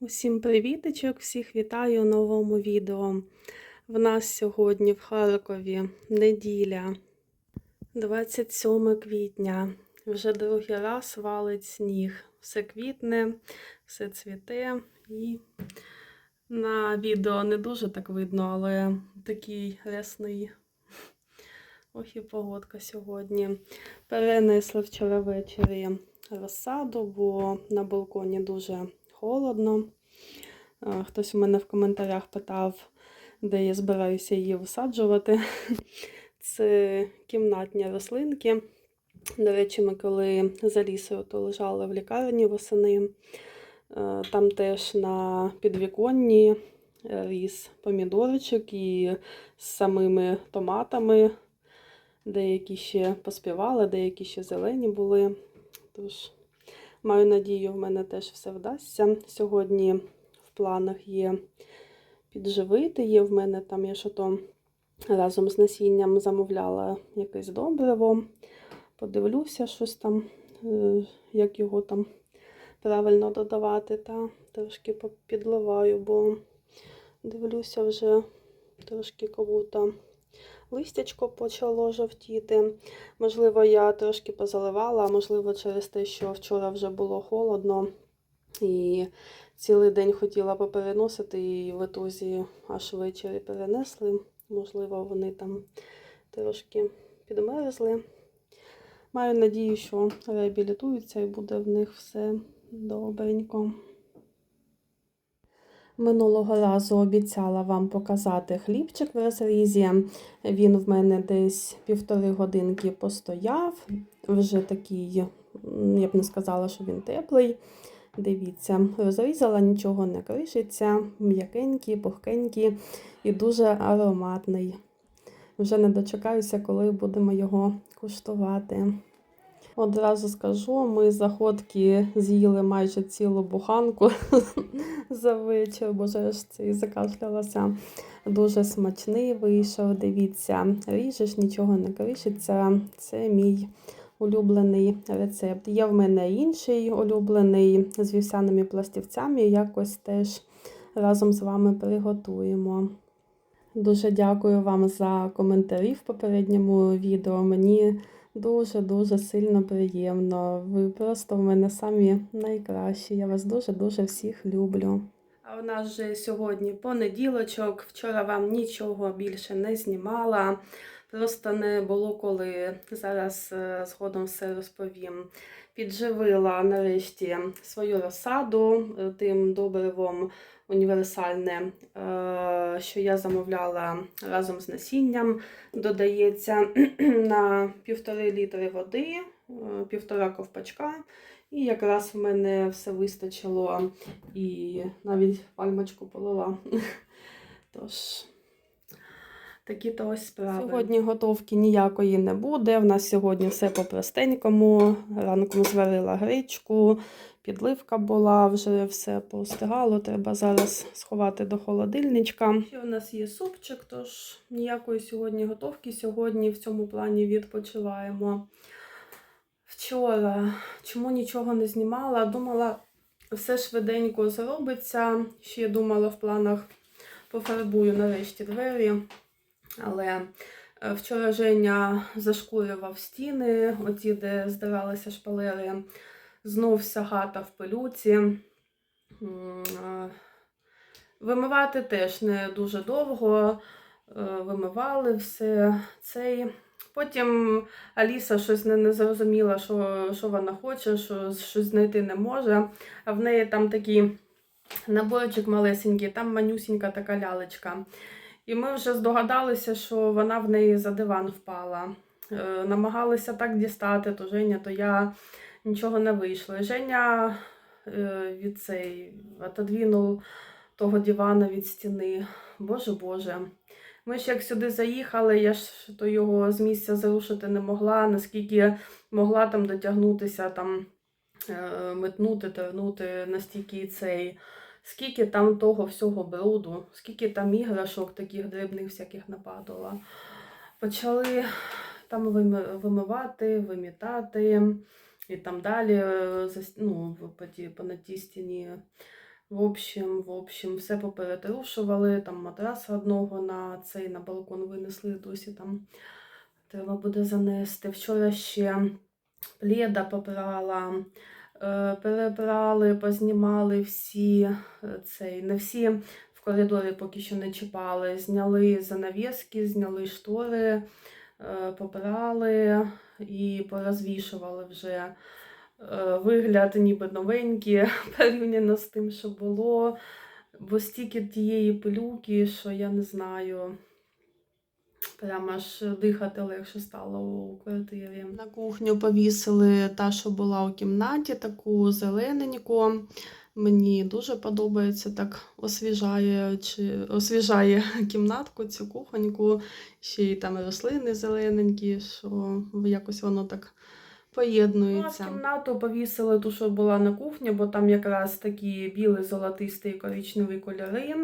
Усім привіточок, всіх вітаю у новому відео. В нас сьогодні в Харкові неділя, 27 квітня. Вже другий раз валить сніг. Все квітне, все цвіте і на відео не дуже так видно, але такий рясний. Ох і погодка сьогодні. Перенесли вчора ввечері розсаду, бо на балконі дуже холодно. Е, Хтось у мене в коментарях питав, де я збираюся її висаджувати. Це кімнатні рослинки. До речі, ми коли за лісою, то лежали в лікарні восени. Е, Там теж на підвіконні е, ріс помідорчик і з самими томатами. Деякі ще поспівали, деякі ще зелені були. Тож Маю надію, в мене теж все вдасться. Сьогодні в планах є підживити. Є в мене там, я що то разом з насінням замовляла якесь добриво. Подивлюся, щось там, е, як його там правильно додавати. Та трошки підливаю, бо дивлюся вже трошки кого-то листячко почало жовтіти. Можливо, я трошки позаливала, можливо, через те, що вчора вже було холодно і цілий день хотіла попереносити, і в ітозі аж ввечері перенесли. Можливо, вони там трошки підмерзли. Маю надію, що реабілітуються і буде в них все добренько. Минулого разу обіцяла вам показати хлібчик в розрізі. Він в мене десь півтори годинки постояв. Вже такий, я б не сказала, що він теплий. Дивіться, розрізала, нічого не кришиться, м'якенький, пухкенький і дуже ароматний. Вже не дочекаюся, коли будемо його куштувати. Одразу скажу, ми заходки з'їли майже цілу буханку за вечір, бо ж це і закашлялася. Дуже смачний вийшов. Дивіться, ріжеш, нічого не кришиться. Це мій улюблений рецепт. Є в мене інший улюблений з вівсяними пластівцями. Якось теж разом з вами приготуємо. Дуже дякую вам за коментарі в попередньому відео. Мені дуже-дуже сильно приємно. Ви просто в мене самі найкращі. Я вас дуже-дуже всіх люблю. А у нас вже сьогодні понеділочок. Вчора вам нічого більше не знімала. Просто не було коли. Зараз е, згодом все розповім. Підживила нарешті свою розсаду е, тим добривом універсальне, е, що я замовляла разом з насінням. Додається на півтори літри води, е, півтора ковпачка. І якраз в мене все вистачило і навіть пальмочку полила. Тож, такі то ось справи. Сьогодні готовки ніякої не буде. В нас сьогодні все по-простенькому. Ранком зварила гречку, підливка була, вже все постигало. Треба зараз сховати до холодильничка. Ще у нас є супчик, тож ніякої сьогодні готовки. Сьогодні в цьому плані відпочиваємо. Вчора чому нічого не знімала? Думала, все швиденько зробиться. Ще думала в планах пофарбую нарешті двері. Але е, вчора Женя зашкурював стіни, оті, де здиралися шпалери. Знов вся хата в пилюці. Вимивати теж не дуже довго. Е, Вимивали все цей. Потім Аліса щось не, не зрозуміла, що, що вона хоче, що щось знайти не може. А в неї там такий наборчик малесенький, там манюсінька така лялечка. І ми вже здогадалися, що вона в неї за диван впала. Е, намагалися так дістати, то Женя, то я нічого не вийшло. Женя е, від цей отодвинув того дивана від стіни. Боже Боже. Ми ж як сюди заїхали, я ж то його з місця зарушити не могла, наскільки могла там дотягнутися, там е, метнути, тернути, настільки цей, скільки там того всього бруду, скільки там іграшок таких дрібних всяких нападало. Почали там вимивати, вимітати і там далі зас- ну, по, на тій стіні В общем, в общем, все поперетрушували, там матраса одного на цей на балкон винесли, досі там треба буде занести. Вчора ще пледа попрала, е, перебрали, познімали всі е, цей, не всі в коридорі поки що не чіпали. Зняли занавіски, зняли штори, е, попрали і порозвішували вже. Е, Вигляд ніби новенький порівняно з тим, що було. Бо стільки тієї пилюки, що я не знаю. Прямо аж дихати легше стало у квартирі. На кухню повісили та, що була у кімнаті, таку зелененьку. Мені дуже подобається, так освіжає, чи, освіжає кімнатку, цю кухоньку. Ще й там рослини зелененькі, що якось воно так поєднується. Ну, а в кімнату повісили ту, що була на кухні, бо там якраз такі білий, золотистий і коричневі кольори.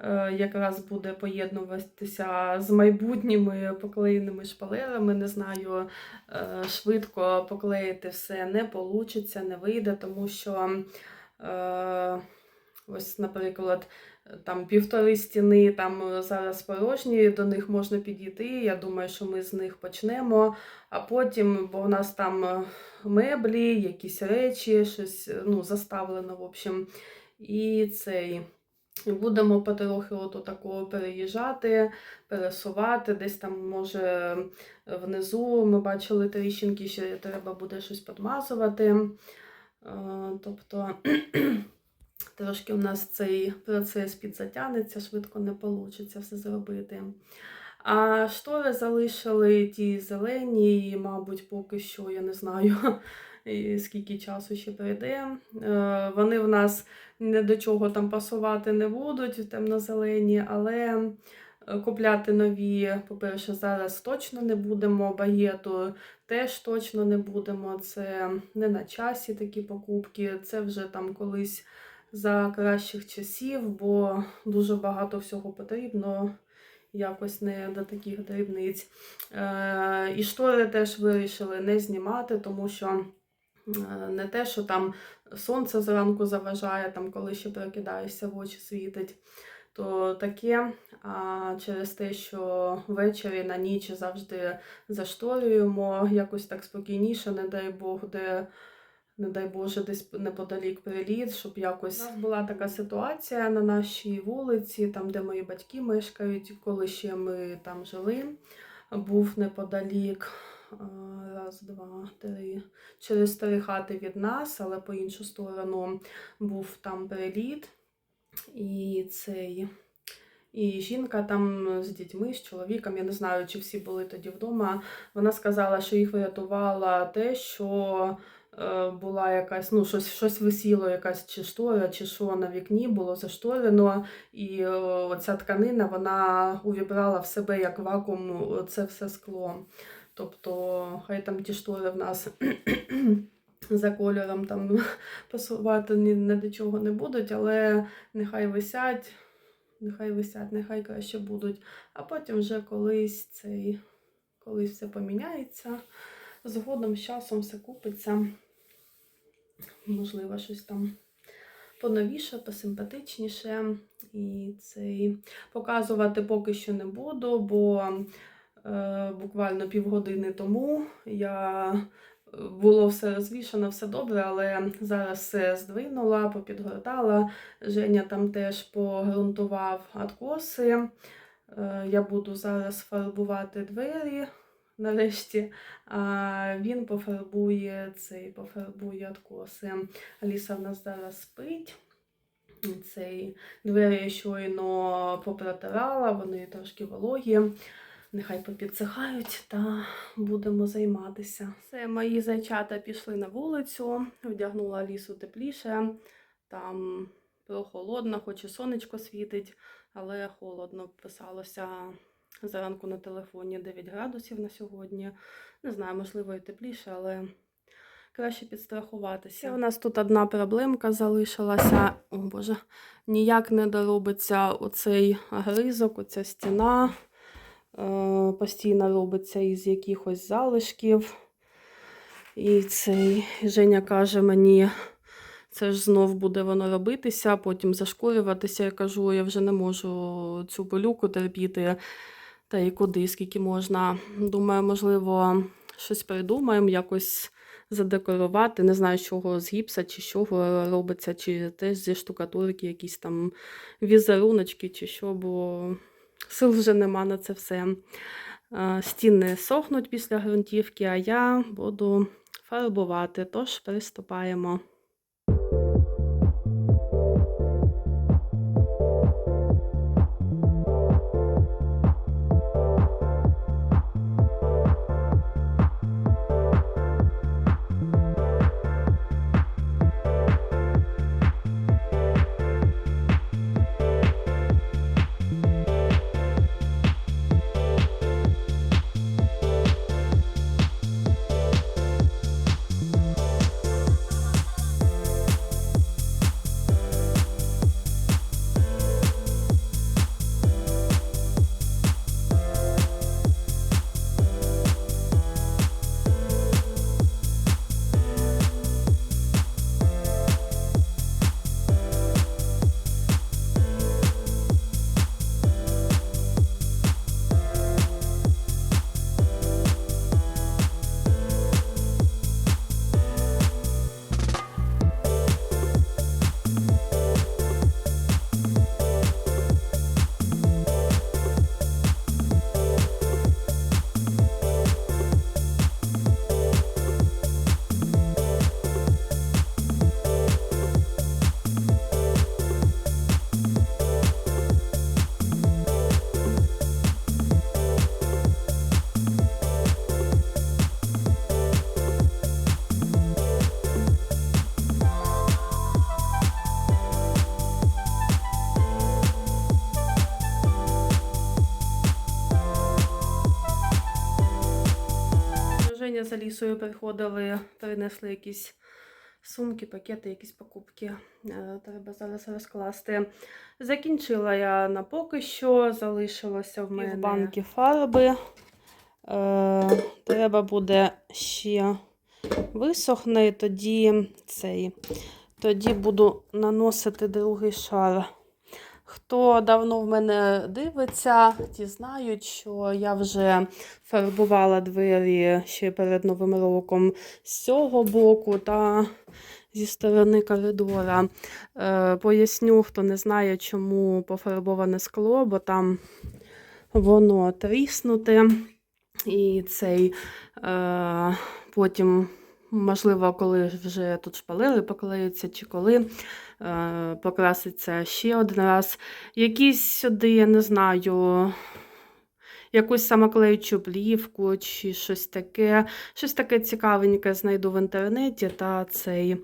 Е, Якраз буде поєднуватися з майбутніми поклеєними шпалерами. Не знаю, е, швидко поклеїти все не вийде, не вийде, тому що. Е, Ось, наприклад, там півтори стіни там зараз порожні, до них можна підійти. Я думаю, що ми з них почнемо. А потім, бо у нас там е, меблі, якісь речі, щось ну, заставлено, в общем. І цей. Будемо потрохи от такого переїжджати, пересувати. Десь там, може, внизу ми бачили тріщинки, що треба буде щось підмазувати. Е, Тобто. Трошки у нас цей процес підзатягнеться, швидко не вийде все зробити. А штори залишили ті зелені, і, мабуть, поки що я не знаю, скільки часу ще пройде. Е, Вони в нас ні до чого там пасувати не будуть, темно-зелені, але е, купляти нові, по-перше, зараз точно не будемо. Багету теж точно не будемо. Це не на часі такі покупки, це вже там колись за кращих часів, бо дуже багато всього потрібно. Якось не до таких дрібниць. Е, І штори теж вирішили не знімати, тому що е, не те, що там сонце зранку заважає, там, коли ще прокидаєшся, в очі світить, то таке. А через те, що ввечері на ніч завжди зашторюємо, якось так спокійніше, не дай Бог, де не дай Боже, десь неподалік приліт, щоб якось У була така ситуація на нашій вулиці, там, де мої батьки мешкають, коли ще ми там жили, був неподалік. Раз, два, три. Через три хати від нас, але по іншу сторону був там приліт. І цей. І жінка там з дітьми, з чоловіком, я не знаю, чи всі були тоді вдома. Вона сказала, що їх врятувало те, що Е, була якась, ну, щось щось висіло, якась чи штора, чи що на вікні було зашторено, і ця тканина вона увібрала в себе як вакуум це все скло. Тобто, хай там ті штори в нас за кольором там пасувати ні, до чого не будуть, але нехай висять, нехай висять, нехай краще будуть. А потім вже колись цей, колись все поміняється. Згодом з часом все купиться. Можливо, щось там поновіше, посимпатичніше. І цей показувати поки що не буду, бо е, буквально півгодини тому я було все розвішано, все добре, але зараз все здвинула, попідгортала. Женя там теж погрунтував откоси. Е, я буду зараз фарбувати двері нарешті а він пофарбує цей, пофарбує откоси. Аліса в нас зараз спить. Цей двері щойно попротирала, вони трошки вологі. Нехай попідсихають та будемо займатися. Все, мої зайчата пішли на вулицю, вдягнула лісу тепліше. Там прохолодно, хоч і сонечко світить, але холодно писалося Зранку на телефоні 9 градусів на сьогодні. Не знаю, можливо, і тепліше, але краще підстрахуватися. І у нас тут одна проблемка залишилася. О Боже, ніяк не доробиться оцей гризок, оця стіна. Е, Постійно робиться із якихось залишків. І цей Женя каже мені, Це ж знов буде воно робитися, потім зашкурюватися. Я кажу, я вже не можу цю пилюку терпіти. Та й куди, скільки можна. Думаю, можливо, щось придумаємо, якось задекорувати. Не знаю, з чого з гіпса чи з чого робиться, чи теж зі штукатурки, якісь там візеруночки, чи що, бо сил вже нема на це все. Е, Стіни сохнуть після ґрунтівки, а я буду фарбувати. Тож приступаємо. За лісою приходили, принесли якісь сумки, пакети, якісь покупки. Е, Треба зараз розкласти. Закінчила я на поки що, залишилося в мене банки фарби. Е, треба буде ще висохне, тоді цей. Тоді буду наносити другий шар. Хто давно в мене дивиться, ті знають, що я вже фарбувала двері ще перед Новим роком з цього боку та зі сторони коридора. Е, поясню, хто не знає, чому пофарбоване скло, бо там воно тріснуте. І цей е, потім, можливо, коли вже тут шпалери поклеються, чи коли покраситься ще один раз. Якісь сюди, я не знаю, якусь самоклеючу плівку чи щось таке. Щось таке цікавеньке знайду в інтернеті, та цей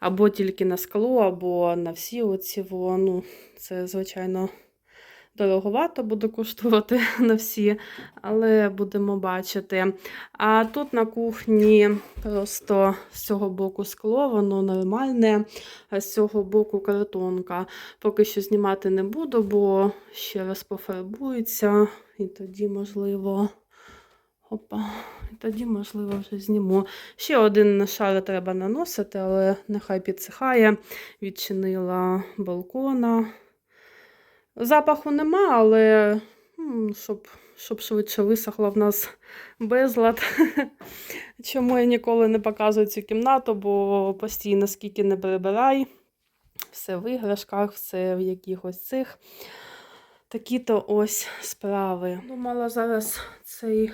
або тільки на скло, або на всі оці. Ну, це, звичайно, дороговато буде коштувати на всі, але будемо бачити. А тут на кухні просто з цього боку скло, воно нормальне, а з цього боку картонка. Поки що знімати не буду, бо ще раз пофарбується, і тоді, можливо. Опа, і тоді, можливо, вже зніму. Ще один шар треба наносити, але нехай підсихає. Відчинила балкона. Запаху нема, але щоб, щоб швидше висохла в нас безлад. Чому я ніколи не показую цю кімнату, бо постійно скільки не прибирай, все в іграшках, все в якихось цих. Такі-то ось справи. Думала, зараз цей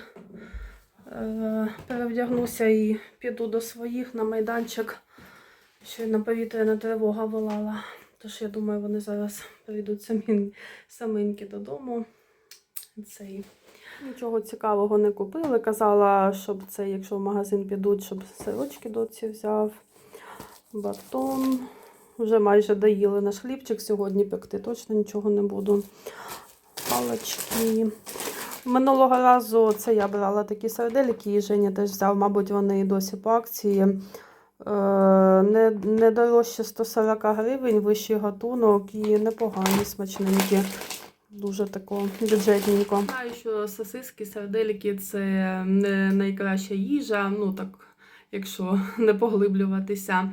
е, перевдягнуся і піду до своїх на майданчик. Щойно повітряна тривога волала. Тож я думаю, вони зараз прийдуть самі, саменькі додому. Цей. Нічого цікавого не купили. Казала, щоб це, якщо в магазин підуть, щоб сирочки доці взяв. Батон. Вже майже доїли наш хлібчик. Сьогодні пекти точно нічого не буду. Палочки. Минулого разу це я брала такі сардельки, і Женя теж взяв, мабуть, вони і досі по акції. Е, Не, не дорожче 140 гривень, вищий гатунок і непогані, смачненькі. Дуже тако бюджетненько. Знаю, що сосиски, сардельки це не найкраща їжа, ну так, якщо не поглиблюватися.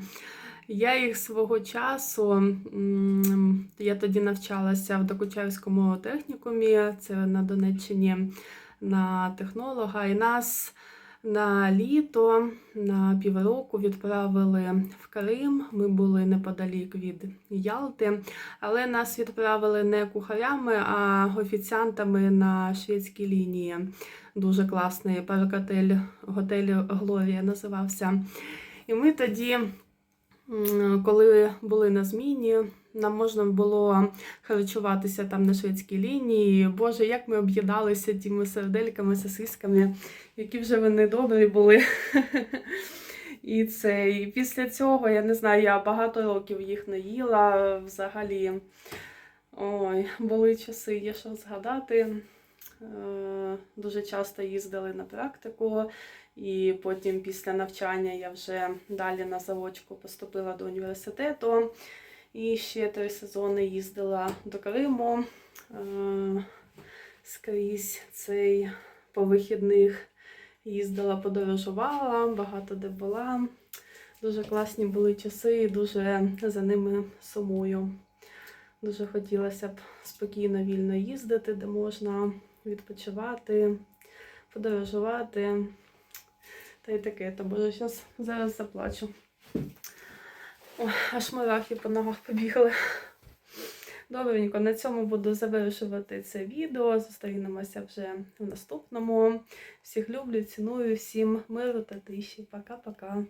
Я їх свого часу, я тоді навчалася в Докучаївському технікумі, це на Донеччині на технолога, і нас на літо на півроку відправили в Крим. Ми були неподалік від Ялти, але нас відправили не кухарями, а офіціантами на шведській лінії. Дуже класний паркотель, готель Глорія називався. І ми тоді, коли були на зміні, нам можна було харчуватися там на шведській лінії. Боже, як ми об'їдалися тими сердельками, сосисками, які вже вони добрі були. І це, і після цього, я не знаю, я багато років їх не їла взагалі. Ой, були часи, є що згадати. Е, Дуже часто їздили на практику, і потім після навчання я вже далі на заочку поступила до університету. І ще три сезони їздила до Криму е, скрізь цей по вихідних їздила, подорожувала, багато де була. Дуже класні були часи і дуже за ними сумую. Дуже хотілося б спокійно, вільно їздити, де можна відпочивати, подорожувати. Та й таке, то боже, зараз, зараз заплачу. Ой, аж мурахи по ногах побігли. Добренько, на цьому буду завершувати це відео. Зустрінемося вже в наступному. Всіх люблю, ціную, всім миру та тиші. Пока-пока.